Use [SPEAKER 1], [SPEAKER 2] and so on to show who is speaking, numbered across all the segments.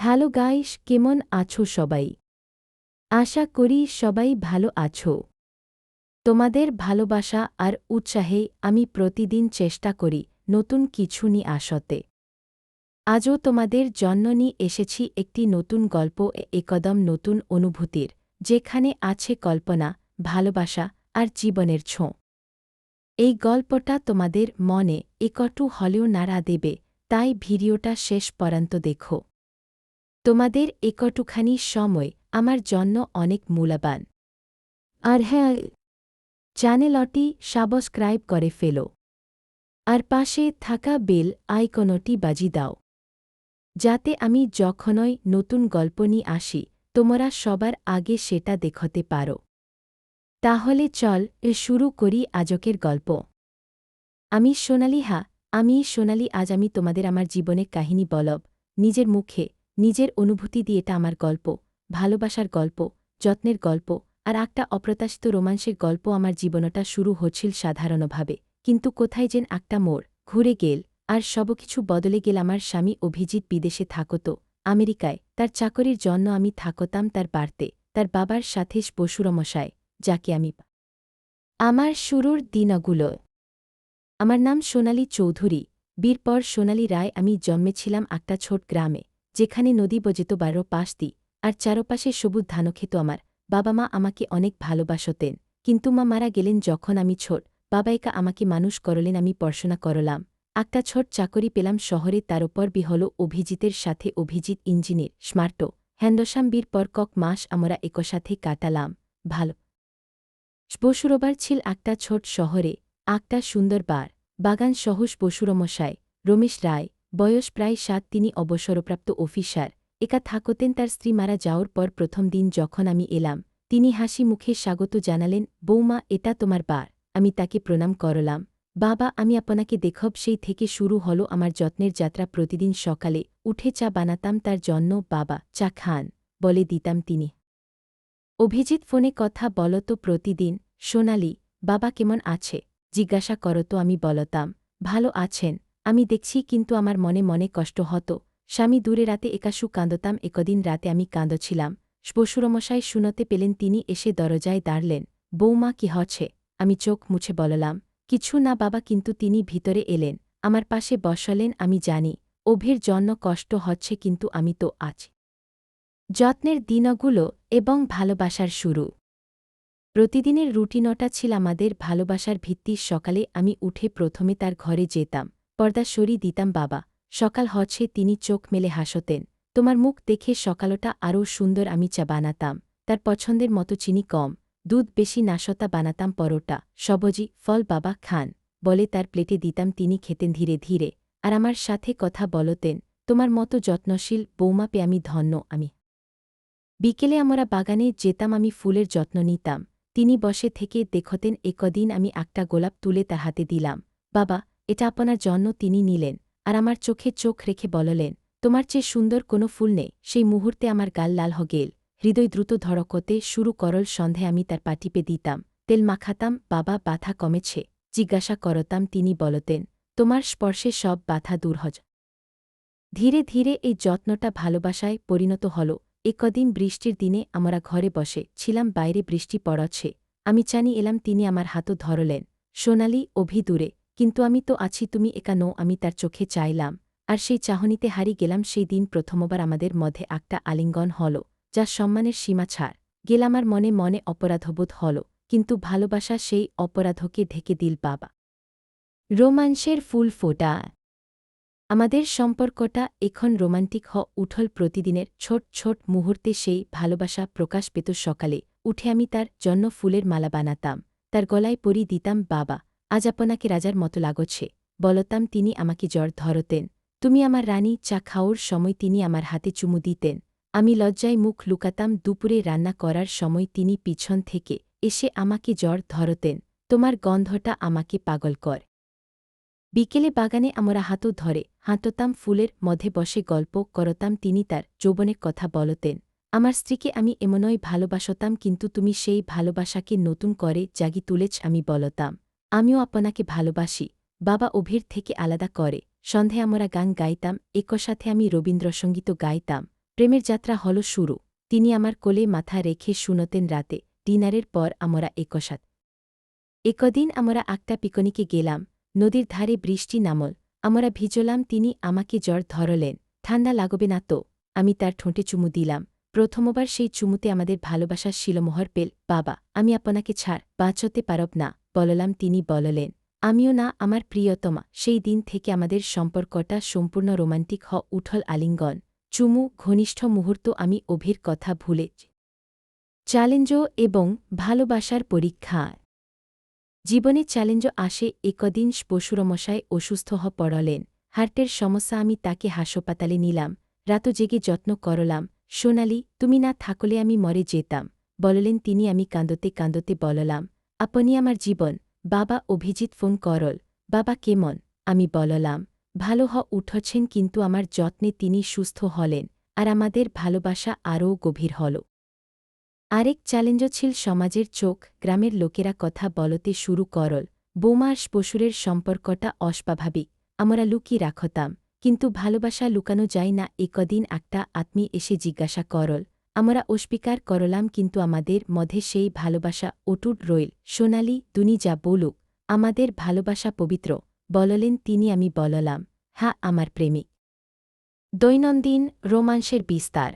[SPEAKER 1] Hello guys, কেমন আছো সবাই? আশা করি সবাই ভালো আছো। তোমাদের ভালোবাসা আর উৎসাহে আমি প্রতিদিন চেষ্টা করি নতুন কিছু নিয়ে আসতে। আজও তোমাদের জন্য নিয়ে এসেছি একটি নতুন গল্প একদম নতুন অনুভূতির, যেখানে আছে কল্পনা, ভালোবাসা আর জীবনের ছোঁ। এই গল্পটা তোমাদের মনে একটু হলেও নাড়া দেবে, তাই ভিডিওটা শেষ পর্যন্ত দেখো। তোমাদের একটুখানি সময় আমার জন্য অনেক মূল্যবান। আর হ্যাঁ চ্যানেলটি সাবস্ক্রাইব করে ফেলো। আর পাশে থাকা বেল আইকনটি বাজি দাও। যাতে আমি যখনই নতুন গল্প নিয়ে আসি, তোমরা সবার আগে সেটা দেখতে পারো। তাহলে চল, এ শুরু করি আজকের গল্প। আমি সোনালি হা আমি সোনালি, আজ আমি তোমাদের আমার জীবনের কাহিনী বলব। নিজের মুখে নিজের অনুভূতি দিয়ে এটা আমার গল্প, ভালোবাসার গল্প, যত্নের গল্প আর একটা অপ্রত্যাশিত রোমাঞ্চের গল্প আমার জীবনটা শুরু হচ্ছিল সাধারণভাবে। কিন্তু কোথায় যেন একটা মোড়, ঘুরে গেল আর সবকিছু বদলে গেল আমার স্বামী অভিজিৎ বিদেশে থাকত, আমেরিকায়। তার চাকরির জন্য আমি থাকতাম তার বাড়তে, তার বাবার সাথে বসুরমশায় যাকে আমি আমার শুরুর দিনগুলো। আমার নাম সোনালী চৌধুরী, বীরপর সোনালী রায়, আমি জন্মেছিলাম একটা ছোট গ্রামে। যেখানে নদী বজেত বারো পাশ দি, আর চারপাশে সবুজ ধানক্ষেত আমার, বাবা মা আমাকে অনেক ভালোবাসতেন, কিন্তু মা মারা গেলেন যখন আমি ছোট, বাবাইকা আমাকে মানুষ করলেন আমি পড়াশোনা করলাম, একটা ছোট চাকরি পেলাম শহরে তার ওপর বিহল অভিজিতের সাথে অভিজিৎ ইঞ্জিনিয়ার স্মার্ট হ্যান্ডসাম বীর পর কক মাস আমরা একসাথে কাটালাম, ভালো। বসুরবার ছিল একটা ছোট শহরে, একটা সুন্দর বার, বাগান সহস বসুরমশায় রমেশ রায় বয়স প্রায় সাত, তিনি অবসরপ্রাপ্ত অফিসার। একা থাকতেন তার স্ত্রী মারা যাওয়ার পর প্রথম দিন যখন আমি এলাম, তিনি হাসি মুখে স্বাগত জানালেন, বৌমা, এটা তোমার বার। আমি তাকে প্রণাম করলাম। বাবা, আমি আপনাকে দেখব, সেই থেকে শুরু হল আমার যত্নের যাত্রা প্রতিদিন সকালে। উঠে চা বানাতাম তার জন্য, বাবা, চা খান, বলে দিতাম তিনি। অভিজিৎ ফোনে কথা বলত প্রতিদিন, সোনালি, বাবা কেমন আছে? জিজ্ঞাসা করত আমি, বলতাম, ভালো আছেন? আমি দেখছি কিন্তু আমার মনে মনে কষ্ট হতো। স্বামী দূরে রাতে একাশু কাঁদতাম, একদিন রাতে আমি কাঁদছিলাম। বসুরমশাই শুনতে পেলেন তিনি এসে দরজায় দাঁড়লেন। বৌমা, কি হচ্ছে? আমি চোখ মুছে বললাম, কিছু না বাবা, কিন্তু তিনি ভিতরে এলেন। আমার পাশে বসলেন, আমি জানি, অভির জন্য কষ্ট হচ্ছে, কিন্তু আমি তো আছি। যত্নের দিনগুলো এবং ভালোবাসার শুরু। প্রতিদিনের রুটিনটা ছিল আমাদের ভালোবাসার ভিত্তি। সকালে আমি উঠে প্রথমে তার ঘরে যেতাম। পর্দা সরি দিতাম, বাবা, সকাল হচ্ছে, তিনি চোখ মেলে হাসতেন। তোমার মুখ দেখে সকালটা আরও সুন্দর আমি চা বানাতাম। তার পছন্দের মতো চিনি কম, দুধ বেশি নাশতা বানাতাম পরোটা, সবজি, ফল বাবা খান। বলে তার প্লেটে দিতাম, তিনি খেতেন ধীরে ধীরে। আর আমার সাথে কথা বলতেন, তোমার মতো যত্নশীল বৌমা পে আমি ধন্য, আমি। বিকেলে আমরা বাগানে যেতাম, আমি ফুলের যত্ন নিতাম। তিনি বসে থেকে দেখতেন একদিন আমি একটা গোলাপ তুলে তার হাতে দিলাম। বাবা এটা আপনার জন্য তিনি নিলেন, আর আমার চোখে চোখ রেখে বললেন, তোমার চেয়ে সুন্দর কোনো ফুল নেই, সেই মুহূর্তে আমার গাল লাল হ গেল। হৃদয় দ্রুত ধরকতে শুরু করল সন্ধে আমি তার পাটিপে দিতাম। তেল মাখাতাম, বাবা বাধা কমেছে। জিজ্ঞাসা করতাম তিনি বলতেন, তোমার স্পর্শে সব বাধা দূর হজ। ধীরে ধীরে এই যত্নটা ভালোবাসায় পরিণত হল। একদিন বৃষ্টির দিনে আমরা ঘরে বসে ছিলাম, বাইরে বৃষ্টি পড়ছে। আমি জানি এলাম তিনি আমার হাতও ধরলেন। সোনালি অভি দূরে কিন্তু আমি তো আছি, তুমি একা নো আমি তার চোখে চাইলাম। আর সেই চাহনিতে হারি গেলাম, সেই দিন প্রথমবার আমাদের মধ্যে একটা আলিঙ্গন হল, যা সম্মানের সীমা ছাড়। গেল আমার মনে মনে অপরাধবোধ হল, কিন্তু ভালোবাসা সেই অপরাধকে ঢেকে দিল বাবা। রোমাঞ্চের ফুল ফোটা। আমাদের সম্পর্কটা এখন রোমান্টিক হ, উঠল প্রতিদিনের ছোট ছোট মুহূর্তে সেই ভালোবাসা প্রকাশ পেত সকালে। উঠে আমি তার জন্য ফুলের মালা বানাতাম, তার গলায় পরি দিতাম বাবা। আজ আপনাকে রাজার মতো লাগছে। বলতাম, তিনি আমাকে জ্বর ধরতেন। তুমি আমার রানী, চা খাওয়ার সময় তিনি আমার হাতে চুমু দিতেন। আমি লজ্জায় মুখ লুকাতাম, দুপুরে রান্না করার সময় তিনি পিছন থেকে এসে আমাকে জ্বর ধরতেন। তোমার গন্ধটা আমাকে পাগল কর। বিকেলে বাগানে আমরা হাতও ধরে। হাঁটতাম, ফুলের মধ্যে বসে গল্প করতাম, তিনি তার যৌবনের কথা বলতেন। আমার স্ত্রীকে আমি এমনই ভালোবাসতাম, কিন্তু তুমি সেই ভালোবাসাকে নতুন করে জাগি তুলেছ, আমি বলতাম। আমিও আপনাকে ভালোবাসি, বাবা অভির থেকে আলাদা করে। সন্ধে আমরা গান গাইতাম একসাথে আমি রবীন্দ্রসঙ্গীত গাইতাম। প্রেমের যাত্রা হল শুরু। তিনি আমার কোলে মাথা রেখে শুনতেন রাতে। ডিনারের পর আমরা একসাথ একদিন আমরা একটা পিকনিকে গেলাম। নদীর ধারে বৃষ্টি নামল। আমরা ভিজলাম, তিনি আমাকে জ্বর ধরলেন। ঠান্ডা লাগবে না তো? আমি তার ঠোঁটে চুমু দিলাম। প্রথমবার সেই চুমুতে আমাদের ভালোবাসার শিলমোহর পেল। বাবা, আমি আপনাকে ছাড়, বাঁচতে পারব না। বললাম, তিনি বললেন, আমিও না, আমার প্রিয়তমা। সেই দিন থেকে আমাদের সম্পর্কটা সম্পূর্ণ রোমান্টিক হ, উঠল আলিঙ্গন। চুমু, ঘনিষ্ঠ মুহূর্ত আমি অভির কথা ভুলে চ্যালেঞ্জ এবং ভালোবাসার পরীক্ষা। জীবনে চ্যালেঞ্জ আসে একদিন পশুরমশায় অসুস্থ হ পড়লেন। হার্টের সমস্যা আমি তাকে হাসপাতালে নিলাম। রাত জেগে যত্ন করলাম। সোনালি, তুমি না থাকলে আমি মরে যেতাম। বললেন, তিনি আমি কান্দতে কান্দতে বললাম আপনি আমার জীবন বাবা অভিজিৎ ফোন করল বাবা কেমন, আমি বললাম, ভালো হ, উঠছেন কিন্তু আমার যত্নে তিনি সুস্থ হলেন, আর আমাদের ভালোবাসা আরও গভীর হল। আরেক চ্যালেঞ্জও ছিল সমাজের চোখ, গ্রামের লোকেরা কথা বলতে শুরু করল বোমার পশুরের সম্পর্কটা অস্বাভাবিক, আমরা লুকি রাখতাম, কিন্তু ভালোবাসা লুকানো যায় না, একদিন একটা আত্মী এসে জিজ্ঞাসা করল আমরা অস্বীকার করলাম কিন্তু আমাদের মধ্যে সেই ভালোবাসা অটুট রইল। সোনালি দুনি যা বলুক, আমাদের ভালোবাসা পবিত্র। বললেন তিনি, আমি বললাম হ্যাঁ আমার প্রেমিক। দৈনন্দিন রোমাংসের বিস্তার।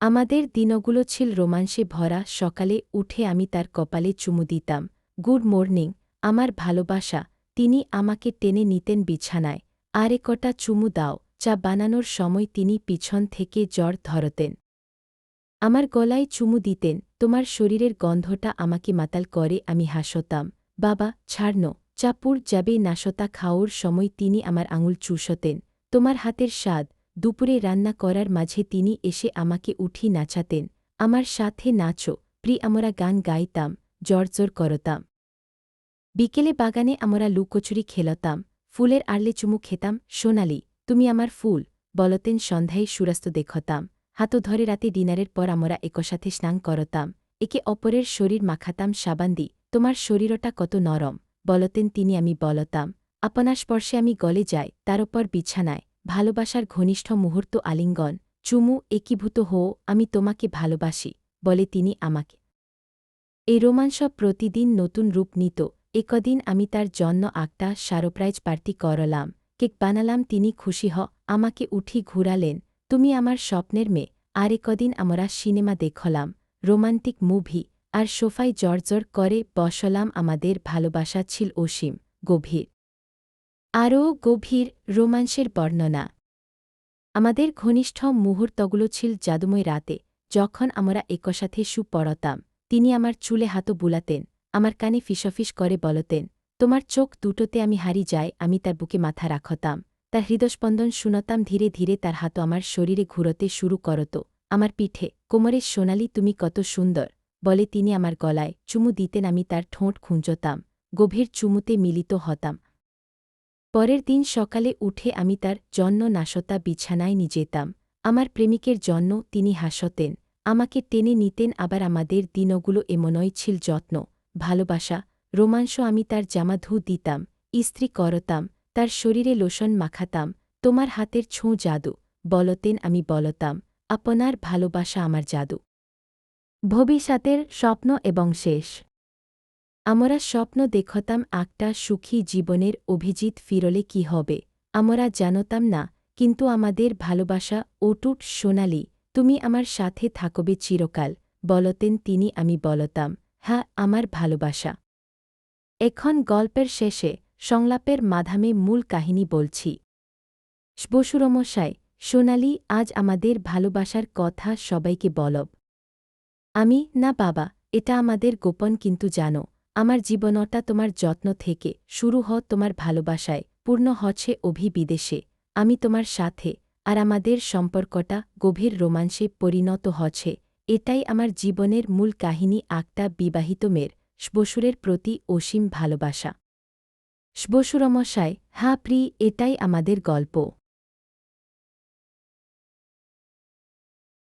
[SPEAKER 1] আমাদের দিনগুলো ছিল রোমাংসে ভরা। সকালে উঠে আমি তার কপালে চুমু দিতাম। গুড মর্নিং, আমার ভালোবাসা। তিনি আমাকে টেনে নিতেন বিছানায়। আরে কটা চুমু দাও। চা বানানোর সময় তিনি পিছন থেকে জ্বর ধরতেন। আমার গলায় চুমু দিতেন, তোমার শরীরের গন্ধটা আমাকে মাতাল করে, আমি হাসতাম। বাবা ছাড়ন চাপুর যাবে নাশতা খাওয়ার সময় তিনি আমার আঙুল চুষতেন। তোমার হাতের স্বাদ, দুপুরে রান্না করার মাঝে তিনি এসে আমাকে উঠি নাচাতেন। আমার সাথে নাচো প্রি আমরা গান গাইতাম জর্জর করতাম। বিকেলে বাগানে আমরা লুকোচুরি খেলতাম, ফুলের আড়লে চুমু খেতাম, সোনালি, তুমি আমার ফুল, বলতেন সন্ধ্যায় সুরাস্ত দেখতাম। হাতো ধরে রাতে ডিনারের পর আমরা একসাথে স্নান করতাম। একে অপরের শরীর মাখাতাম সাবান্দি, তোমার শরীরটা কত নরম, বলতেন তিনি আমি বলতাম। আপনার স্পর্শে আমি গলে যাই, তার ওপর বিছানায়, ভালোবাসার ঘনিষ্ঠ মুহূর্ত আলিঙ্গন। চুমু, একীভূত হো আমি তোমাকে ভালোবাসি বলে তিনি আমাকে। এই রোমাঞ্চ প্রতিদিন নতুন রূপ নিত। একদিন আমি তার জন্য একটা সারপ্রাইজ পার্টি করলাম। কেক বানালাম, তিনি খুশি হ, আমাকে উঠি ঘুরালেন তুমি আমার স্বপ্নের মেয়ে। আর একদিন আমরা সিনেমা দেখলাম, রোমান্টিক মুভি, আর সোফায় জর্জর করে বসলাম আমাদের ভালোবাসা ছিল অসীম, গভীর। আরও গভীর রোমাঞ্চের বর্ণনা। আমাদের ঘনিষ্ঠ মুহূর্তগুলো ছিল জাদুময় রাতে, যখন আমরা একসাথে সু পড়তাম তিনি আমার চুলে হাত বুলাতেন, আমার কানে ফিসফিস করে বলতেন, তোমার চোখ দুটোতে আমি হারি যাই, আমি তার বুকে মাথা রাখতাম। তার হৃদস্পন্দন শুনতাম ধীরে ধীরে তার হাত আমার শরীরে ঘুরতে শুরু করত। আমার পিঠে কোমরের সোনালি তুমি কত সুন্দর, বলে তিনি আমার গলায়, চুমু দিতেন আমি তার ঠোঁট খুঁজতাম, গভীর চুমুতে মিলিত হতাম। পরের দিন সকালে উঠে আমি তার জন্য নাশতা বিছানায় নিয়ে যেতাম। আমার প্রেমিকের জন্য তিনি হাসতেন, আমাকে টেনে নিতেন আবার আমাদের দিনগুলো এমনই ছিল যত্ন, ভালোবাসা রোমাংস আমি তার জামা ধু দিতাম, ইস্ত্রি করতাম তার শরীরে লোশন মাখাতাম, তোমার হাতের ছোঁ জাদু, বলতেন আমি বলতাম, আপনার ভালোবাসা আমার জাদু। ভবিষ্যতের স্বপ্ন এবং শেষ। আমরা স্বপ্ন দেখতাম একটা সুখী জীবনের অভিজিৎ ফিরলে কি হবে, আমরা জানতাম না, কিন্তু আমাদের ভালোবাসা অটুট সোনালি, তুমি আমার সাথে থাকবে চিরকাল বলতেন তিনি আমি বলতাম হ্যাঁ আমার ভালোবাসা। এখন গল্পের শেষে সংলাপের মাধামে মূল কাহিনী বলছি। বসুরমশাই, সোনালি, আজ আমাদের ভালোবাসার কথা সবাইকে বলব। আমি, না বাবা, এটা আমাদের গোপন কিন্তু জানো, আমার জীবনটা তোমার যত্ন থেকে শুরু হ তোমার ভালোবাসায়, পূর্ণ হচ্ছে অভি বিদেশে, আমি তোমার সাথে, আর আমাদের সম্পর্কটা গভীর রোমাঞ্চে পরিণত হচ্ছে, এটাই আমার জীবনের মূল কাহিনী আক্তা বিবাহিত মেয়ের, বসুরের প্রতি অসীম ভালোবাসা। বসুরমশায় হা প্রি এটাই আমাদের গল্প।